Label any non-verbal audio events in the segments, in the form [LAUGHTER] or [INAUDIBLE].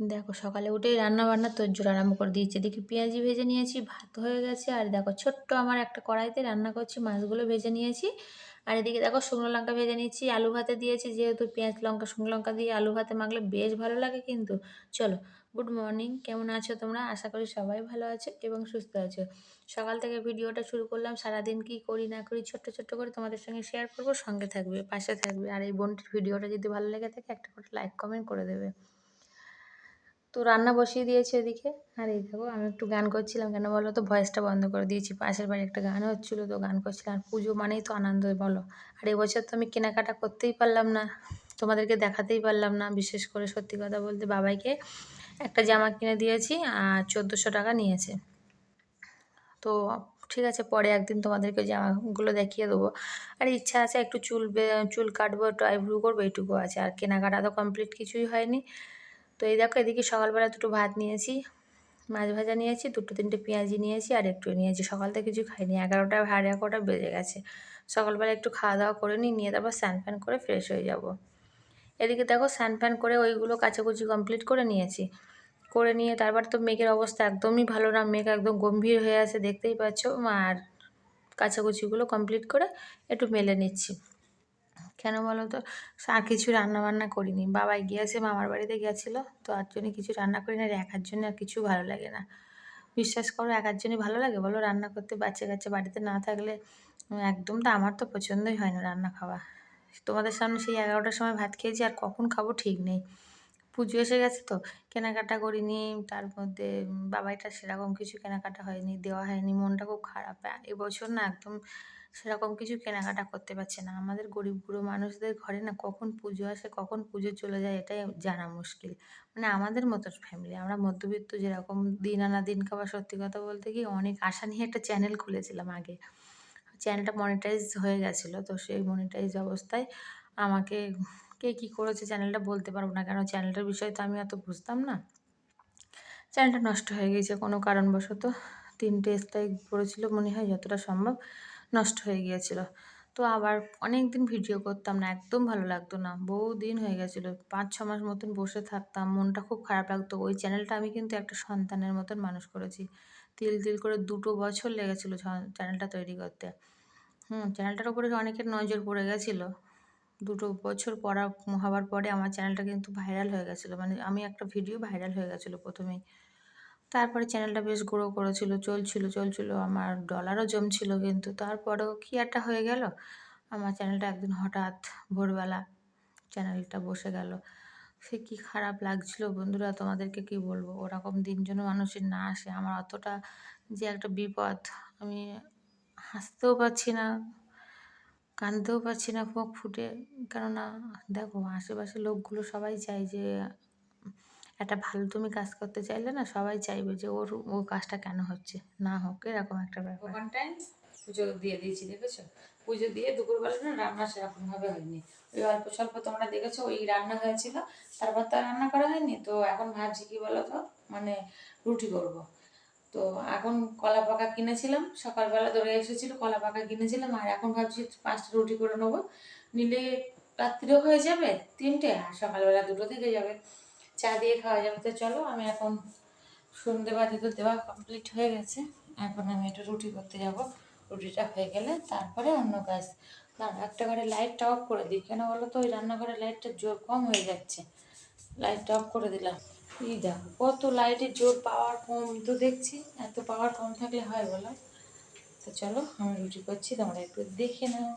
দেখো সকালে উঠেই রান্না বান্না তোর জোর আরম্ভ করে দিয়েছে। দেখি পেঁয়াজি ভেজে নিয়েছি, ভাত হয়ে গেছে, আর দেখো ছোট্ট আমার একটা কড়াইতে রান্না করছি, মাছগুলো ভেজে নিয়েছি। আর এদিকে দেখো শুকনো লঙ্কা ভেজে নিয়েছি, আলু ভাতে দিয়েছি যেহেতু পেঁয়াজ লঙ্কা, শুকনো লঙ্কা দিয়ে আলু ভাতে মাখলে বেশ ভালো লাগে কিন্তু। চলো, গুড মর্নিং, কেমন আছো তোমরা? আশা করি সবাই ভালো আছো এবং সুস্থ আছো। সকাল থেকে ভিডিওটা শুরু করলাম, সারাদিন কি করি না করি ছোট্ট ছোট্ট করে তোমাদের সঙ্গে শেয়ার করব, সঙ্গে থাকবে, পাশে থাকবে। আর এই বোনটির ভিডিওটা যদি ভালো লেগে থাকে একটা করে লাইক কমেন্ট করে দেবে। তো রান্না বসিয়ে দিয়েছি ওদিকে আর এই দেখো, আমি একটু গান করছিলাম কেন বলো তো? ভয়েসটা বন্ধ করে দিয়েছি। পাশের বাড়ি একটা গান হচ্ছিল তো গান করছিলাম। আর পুজো মানেই তো আনন্দ, বলো। আর এবছর তো আমি কেনাকাটা করতেই পারলাম না। তোমাদেরকে দেখাতেই পারলাম না। বিশেষ করে সত্যি কথা বলতে বাবাইকে একটা জামা কিনে দিয়েছি আর চোদ্দোশো টাকা নিয়েছে। তো ঠিক আছে, পরে একদিন তোমাদেরকে জামাগুলো দেখিয়ে দেবো। আর ইচ্ছা আছে একটু চুল চুল কাটবো একটু আইব্রু করব, এইটুকু আছে। আর কেনাকাটা তো কমপ্লিট কিছুই হয়নি। তো এই দেখো, এদিকে সকালবেলা দুটো ভাত নিয়েছি, মাছ ভাজা নিয়েছি, দুটো তিনটে পেঁয়াজি নিয়েছি আর একটু নিয়েছি। সকাল থেকে কিছু খাইনি, এগারোটা সাড়ে এগারোটা বেজে গেছে। সকালবেলা একটু খাওয়া দাওয়া করে নিই, নিয়ে তারপর স্নান ফ্যান করে ফ্রেশ হয়ে যাব। এদিকে দেখো, স্নান ফ্যান করে ওইগুলো কাচাকুচি কমপ্লিট করে নিয়েছি। করে নিয়ে তারপর তো মেঘের অবস্থা একদমই ভালো না, মেঘ একদম গম্ভীর হয়ে আছে, দেখতেই পাচ্ছ। আর কাচাকুচিগুলো কমপ্লিট করে একটু মেলে নিচ্ছি। কেন বলো তো? আর কিছু রান্না বান্না করিনি। বাবাই গিয়েছে, মামার বাড়িতে গিয়েছিল। তো আর জন্য কিছু রান্না করি না আর একার জন্য আর কিছু ভালো লাগে না। বিশ্বাস করো, একার জন্যই ভালো লাগে। বলো, রান্না করতে বাচ্চা কাচ্চা বাড়িতে না থাকলে একদম তো আমার তো পছন্দই হয় না রান্না খাওয়া। তোমাদের সামনে সেই এগারোটার সময় ভাত খেয়েছি আর কখন খাব ঠিক নেই। পুজো এসে গেছে তো, কেনাকাটা করিনি। তার মধ্যে বাবাইটা সেরকম কিছু কেনাকাটা হয়নি, দেওয়া হয়নি। মনটা খুব খারাপ। এবছর না একদম সেরকম কিছু কেনাকাটা করতে পারছে না। আমাদের গরিব বুড়ো মানুষদের ঘরে না কখন পুজো আসে, কখন পুজো চলে যায় এটাই জানা মুশকিল। মানে আমাদের মতো ফ্যামিলি আমরা মধ্যবিত্ত যেরকম দিন আনা দিন খাওয়া, সত্যি কথা বলতে কি অনেক আশা নিয়ে একটা চ্যানেল খুলেছিলাম আগে। চ্যানেলটা মনিটাইজ হয়ে গেছিল, তো সেই মনিটাইজ অবস্থায় আমাকে কে কী করেছে চ্যানেলটা বলতে পারব না, কেন চ্যানেলটার বিষয়ে তো আমি অত বুঝতাম না। চ্যানেলটা নষ্ট হয়ে গিয়েছে কোনো কারণবশত। তিনটে স্ট্রাইক পড়েছিল মনে হয় যতটা সম্ভব। নষ্ট হয়ে গিয়েছিল। তো আবার অনেক দিন ভিডিও করতাম না, একদম ভালো লাগতো না। বহু দিন হয়ে গেছিল, পাঁচ, ছ মাস মতন বসে থাকতাম, মনটা খুব খারাপ লাগতো। ওই চ্যানেলটা আমি কিন্তু একটা সন্তানের মতন মানুষ করেছি। তিল তিল করে দুটো বছর লেগেছিলো চ্যানেলটা তৈরি করতে। হুম, চ্যানেলটার উপরে অনেকের নজর পড়ে গেছিল। দুটো বছর পড়া হওয়ার পরে আমার চ্যানেলটা কিন্তু ভাইরাল হয়ে গেছিল। মানে আমি একটা ভিডিও ভাইরাল হয়ে গেছিল প্রথমেই। তারপরে চ্যানেলটা বেশ গ্রো করেছিল, চলছিল চলছিল, আমার ডলারও জমছিল কিন্তু তারপরেও কী একটা হয়ে গেল? আমার চ্যানেলটা একদিন হঠাৎ ভোরবেলা চ্যানেলটা বসে গেল। সে কি খারাপ লাগছিল বন্ধুরা, তোমাদেরকে কি বলব? ওরকম দিন যেন মানুষের না আসে, আমার অতটা যে একটা বিপদ, আমি হাসতেও পারছি না, কাঁদতেও পারছি না, মুখ ফুটে। কেননা দেখো, আশেপাশের লোকগুলো সবাই চায় যে একটা ভালো তুমি কাজ করতে চাইলে না সবাই চাইবে যে ওর, ও কাজটা কেন হচ্ছে? না হোক, এরকম একটা ব্যাপার। ওখানটায় পুজো দিয়ে দিয়েছি, দেখেছ? পুজো দিয়ে দুপুরবেলা না রান্না সেরকমভাবে হয়নি। ওই অল্প স্বল্প তোমরা দেখেছ, ওই রান্না হয়েছিল, তারপর তো রান্না করা হয়নি। তো এখন ভাবছি কি বলো তো মানে রুটি করব। তো এখন কলা পাকা কিনেছিলাম, সকালবেলা ধরে এসেছিল, কলা পাকা কিনেছিলাম, আর এখন ভাবছি পাঁচটা রুটি করে নেব। নিলে রাত্রিও হয়ে যাবে, তিনটে, আর সকালবেলা দুটো থেকে যাবে। চা দিয়ে খাওয়া যাবে। তো চলো, আমি এখন সন্ধে বাজে তো দেওয়া কমপ্লিট হয়ে গেছে। এখন আমি একটু রুটি করতে যাব। রুটিটা হয়ে গেলে তারপরে অন্য কাজ। দাঁড়া একটা ঘরে লাইটটা অফ করে দিই। কেন বলো তো, ওই রান্নাঘরে লাইটটা জোর কম হয়ে যাচ্ছে। লাইটটা অফ করে দিলাম। এই দেখো, কত লাইটের জোর পাওয়ার কম। তো দেখছি, এত পাওয়ার কম থাকলে হয় বলো। তো চলো, আমি রুটি করছি, তোমরা একটু দেখে নাও।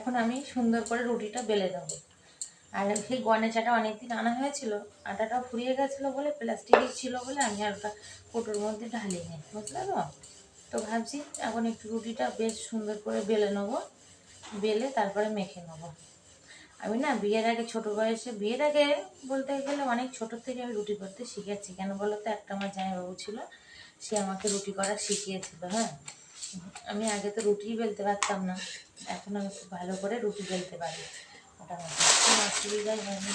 এখন আমি সুন্দর করে রুটিটা বেলে দেবো আর সেই গনে চাটা অনেকদিন আনা হয়েছিল, আটাটাও ফুরিয়ে গেছিল বলে প্লাস্টিকের ছিল বলে আমি আর ওটা কোটোর মধ্যে ঢালিয়ে নিই। বুঝলে তো তো ভাবছি এখন একটু রুটিটা বেশ সুন্দর করে বেলে নেব, বেলে তারপরে মেখে নেব। আমি না বিয়ের আগে, ছোটো বয়সে, বিয়ের আগে বলতে গেলে অনেক ছোটোর থেকে আমি রুটি করতে শিখেছি। কেন বলো তো, একটা আমার জামাইবাবু ছিল, সে আমাকে রুটি করা শিখিয়েছিল হ্যাঁ? আমি আগে তো রুটিই বেলতে পারতাম না। এখন আমি খুব ভালো করে রুটি বেলতে পারি। মোটামুটি। কোনো অসুবিধাই হয়নি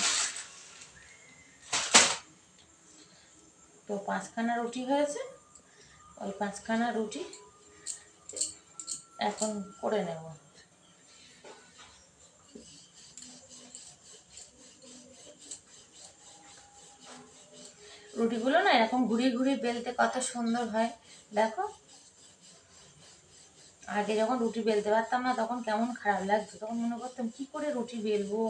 তো পাঁচখানা রুটি হয়েছে। ওই পাঁচখানা রুটি এখন করে নেব। রুটিগুলো না এরকম ঘুরিয়ে ঘুরিয়ে বেলতে কত সুন্দর হয়। দেখো। আগে যখন রুটি বেলতে পারতাম না, তখন কেমন খারাপ লাগতো। তখন মনে করতাম, কি করে রুটি বেলবো?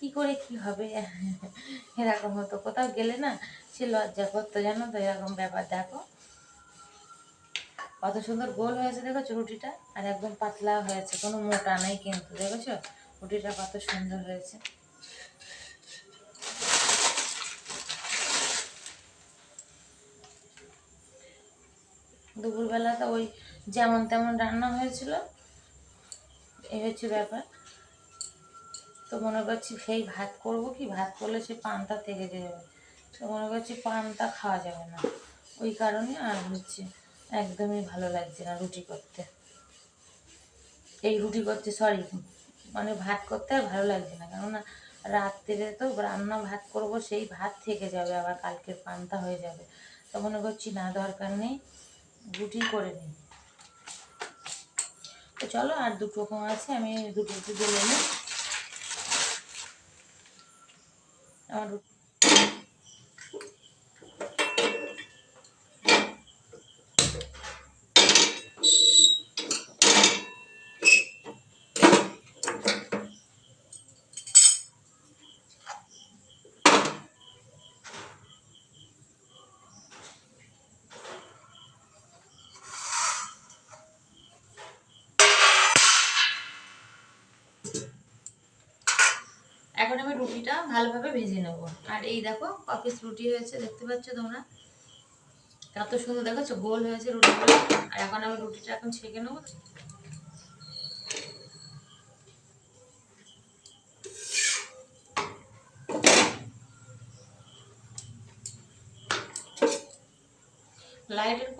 কি করে কি হবে? [LAUGHS] এরকম হতো। কোথাও গেলে না, সে লজ্জা করতো, জানো তো, এরকম ব্যাপার। দেখো, কত সুন্দর গোল হয়েছে, দেখেছ রুটিটা? আর একদম পাতলা হয়েছে, কোনো মোটা নেই কিন্তু, দেখেছ? রুটিটা কত সুন্দর হয়েছে। দুপুরবেলা তো ওই যেমন তেমন রান্না হয়েছিল, এই হচ্ছে ব্যাপার। তো মনে করছি সেই ভাত করব কি? ভাত করলে সে পান্তা থেকে যাবে। তো মনে করছি পান্তা খাওয়া যাবে না। ওই কারণে আর হচ্ছে একদমই ভালো লাগছে না রুটি করতে। এই রুটি করতে সরি মানে ভাত করতে আর ভালো লাগছে না। কেননা রাত্রে তো রান্না ভাত করব, সেই ভাত থেকে যাবে, আবার কালকের পান্তা হয়ে যাবে। তো মনে করছি না, দরকার নেই, রুটি করে নিই। চলো আর দুটো কম আছে আমি দুটো একটু নেব আমার এখন আমি রুটিটা ভালোভাবে ভেজে নেব। আর এই দেখো কপিস রুটি হয়েছে, দেখতে পাচ্ছ তোমরা? কত সুন্দর দেখেছ গোল হয়েছে রুটিগুলো। আর এখন আমি রুটিটা এখন ছেঁকে নেব। লাইটের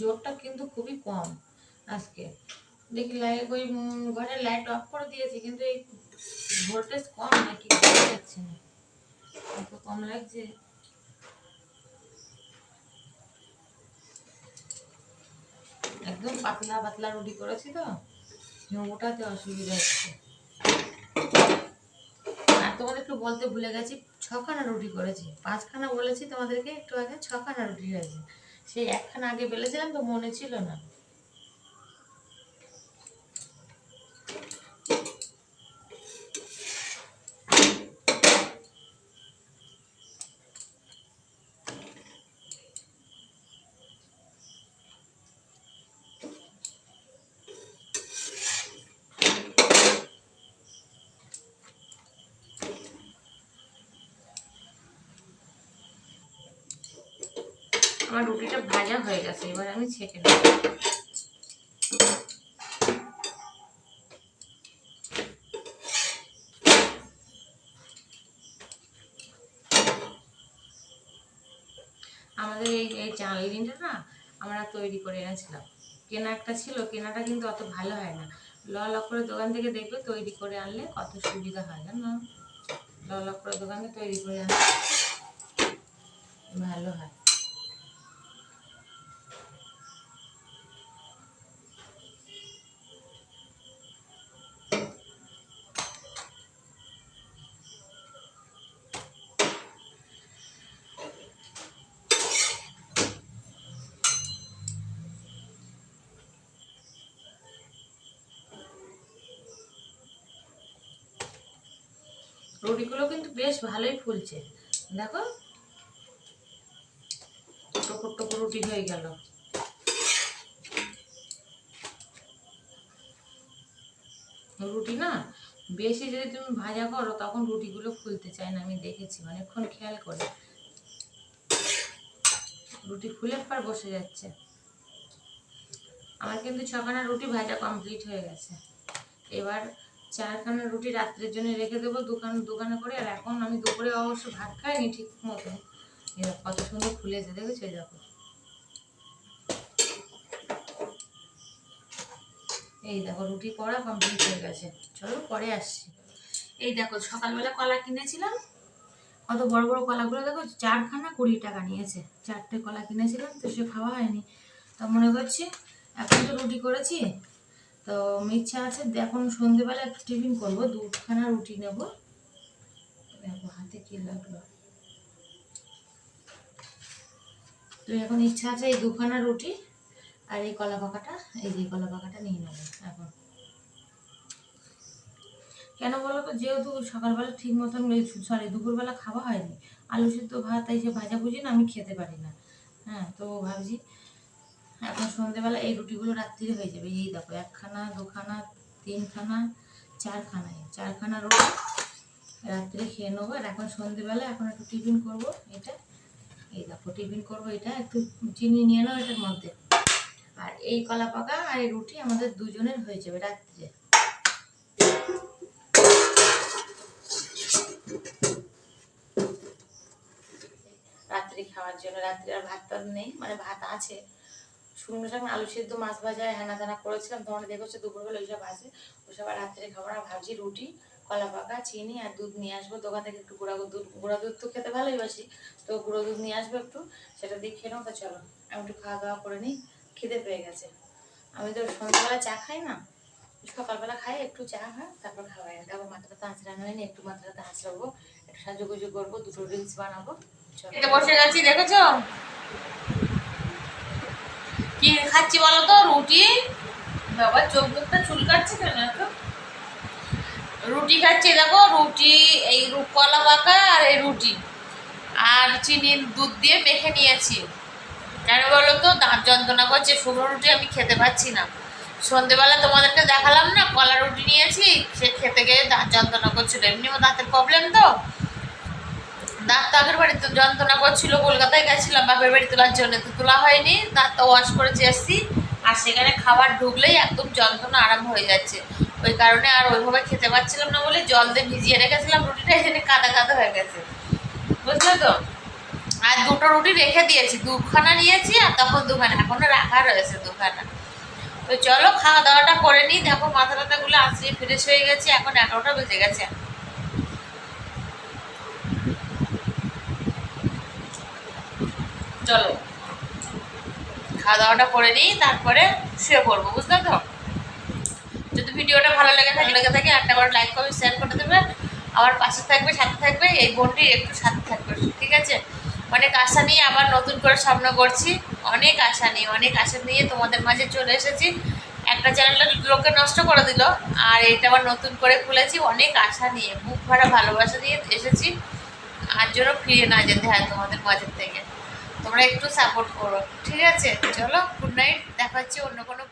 জোরটা কিন্তু খুবই কম আজকে। দেখি লাইট ওই ঘরের লাইট অফ করে দিয়েছি, কিন্তু এই ভোল্টেজ কম নাকি যাচ্ছে না? এত কম লাগছে। একদম পাতলা পাতলা রুটি করেছি তো ওটাতে অসুবিধা হচ্ছে। আর তোমাদের একটু বলতে ভুলে গেছি, ছখানা রুটি করেছি। পাঁচখানা বলেছি তোমাদেরকে, একটু আগে ছখানা রুটি হয়েছে। সেই একখানা আগে বেলেছিলাম তো মনে ছিল না। আমার রুটিটা ভাজা হয়ে গেছে, এবার আমি ছেঁকে নেব। আমাদের এই এই চাউমিনটা না আমরা তৈরি করে এনেছিলাম। কেনা একটা ছিল, কেনাটা কিন্তু অত ভালো হয় না। ল ল করে দোকান থেকে দেখবে তৈরি করে আনলে কত সুবিধা হয়, জানো? ল ল করে দোকানে তৈরি করে আনলে ভালো হয়। রুটিগুলো কিন্তু বেশ ভালোই ফুলছে। দেখো? টুকুর টুকুর রুটি হয়ে গেল। রুটি না, বেশি যদি তুমি ভাজা করো, তখন রুটিগুলো ফুলতে চায় না, আমি দেখেছি, অনেকক্ষণ খেয়াল করে। রুটি ফুলে পর বসে যাচ্ছে। আমার কিন্তু ছখানা রুটি ভাজা কমপ্লিট হয়ে গেছে। এবার চারখানা রুটি রাত্রের জন্য রেখে দেবো দোকান দোকানে করে। আর এখন আমি দুপুরে অবশ্য ভাত খাইনি ঠিক মতো এরা কত সুন্দর ফুলেছে, দেখেছ? দেখো। এই দেখো, রুটি করা কমপ্লিট হয়ে গেছে। চলো পরে আসছি। এই দেখো, সকালবেলা কলা কিনেছিলাম। কত বড় বড় কলাগুলো দেখো, চারখানা কুড়ি টাকা নিয়েছে। চারটে কলা কিনেছিলাম, তো সে খাওয়া হয়নি। তা মনে করছি, এখন তো রুটি করেছি তো ইচ্ছা আছে এখন সন্ধেবেলা টিফিন করব দুখানা রুটি নেব। দেখো হাতে কি লাগল। তো এখন ইচ্ছা আছে এই দুখানা রুটি আর এই কলা পাকাটা, এই যে কলা পাকাটা নিয়ে নেব এখন। কেন বলো তো, যেহেতু সকালবেলা ঠিক মতন সরি দুপুরবেলা খাওয়া হয়নি। আলু সিদ্ধ ভাত, এই যে ভাজা ভুজি না, আমি খেতে পারি না। হ্যাঁ তো ভাবছি এখন সন্ধেবেলা এই রুটিগুলো রাত্রিরে হয়ে যাবে। এই দেখো, একখানা, দুখানা, তিনখানা, চারখানা চারখানা রুটি রাত্রে খেয়ে নেব। আর এখন সন্ধেবেলা এখন একটু টিফিন করব এটা। এই দেখো, টিফিন করব এটা। একটু চিনি নিয়ে নাও এটার মধ্যে। আর এই কলা পাকা আর এই রুটি আমাদের দুজনের হয়ে যাবে রাত্রে রাত্রি খাওয়ার জন্য রাত্রে আর ভাত টাত নেই। মানে ভাত আছে। শুকনো শাক আলু সেদ্ধ, মাছ ভাজা, হেনা তেনা করেছিলাম তোমরা দেখেছ দুপুরবেলা ওইসব আছে। ওইসব আর রাত্রে খাবার আর ভাবছি রুটি কলা পাকা চিনি আর দুধ নিয়ে আসব। দোকান থেকে একটু গুঁড়া দুধ গুঁড়া দুধ তো খেতে ভালোই বাসি। তো গুঁড়ো দুধ নিয়ে আসব একটু, সেটা দিয়ে খেয়ে নেব তো চলো। আমি একটু খাওয়া দাওয়া করে নিই, খিদে পেয়ে গেছে। আমি তো সন্ধ্যাবেলা চা খাই না, সকালবেলা খাই, একটু চা খাই তারপর খাওয়াই তারপর মাথাটা আঁচড়ানো হয়নি, একটু মাথাটা আঁচড়াবো। একটু সাজুগুজু করব, দুটো রিলস বানাবো, চলো। বসে গেছি, দেখেছ? কি খাচ্ছি বলো তো? রুটি। বাবা, চোখ মুখটা চুলকাচ্ছে কেন এত রুটি খাচ্ছি, দেখো, রুটি, এই কলা পাকা আর এই রুটি। আর চিনির দুধ দিয়ে মেখে নিয়েছি। কেন বলো তো? দাঁত যন্ত্রণা করছে শুকনো রুটি, আমি খেতে পাচ্ছি না। সন্ধেবেলা তোমাদেরকে দেখালাম না, কলা রুটি নিয়েছি, সে খেতে গিয়ে দাঁত যন্ত্রণা করছিল। এমনি আমার দাঁতের প্রবলেম তো? দাঁত তো আগের বাড়িতে যন্ত্রণা করছিল, কলকাতায় গেছিলাম, বাপের বাড়ি তোলার জন্য তো তোলা হয়নি দাঁতটা ওয়াশ করেছি এসছি আর সেখানে খাবার ঢুকলেই একদম যন্ত্রণা আরাম হয়ে যাচ্ছে। ওই কারণে আর ওইভাবে খেতে পারছিলাম না বলে জল দিয়ে ভিজিয়ে রেখেছিলাম, রুটিটা এখানে কাদা কাদা হয়ে গেছে। বুঝলে তো? আর দুটো রুটি রেখে দিয়েছি, দুখানা নিয়েছি আর তখন দুখানা, এখনও রাখা রয়েছে দুখানা। তো চলো, খাওয়া দাওয়াটা করে নিই। দেখো মাথা টাথাগুলো আসিয়ে ফ্রেশ হয়ে গেছে, এখন এগারোটা বেজে গেছে। চলো। খাওয়া দাওয়াটা করে নিই, তারপরে শুয়ে পড়ব, বুঝলে তো? যদি ভিডিওটা ভালো লেগে থাকে লেগে থাকে, একটা করে লাইক করবে শেয়ার করে দেবে। আমার পাশে থাকবে, সাথে থাকবে, এই বোনটি একটু সাথে থাকবে, ঠিক আছে? অনেক আশা নিয়ে আবার নতুন করে স্বপ্ন করছি। অনেক আশা নিয়ে, অনেক আশা নিয়ে তোমাদের মাঝে চলে এসেছি। একটা চ্যানেলটা লোকে নষ্ট করে দিল, আর এটা আবার নতুন করে খুলেছি। অনেক আশা নিয়ে বুক ভরা ভালোবাসা নিয়ে এসেছি। আর জন্য ফিরে না যেতে হয় তোমাদের মাঝের থেকে। তোমরা একটু সাপোর্ট করো। ঠিক আছে? চলো গুড নাইট দেখা হচ্ছে অন্য কোনো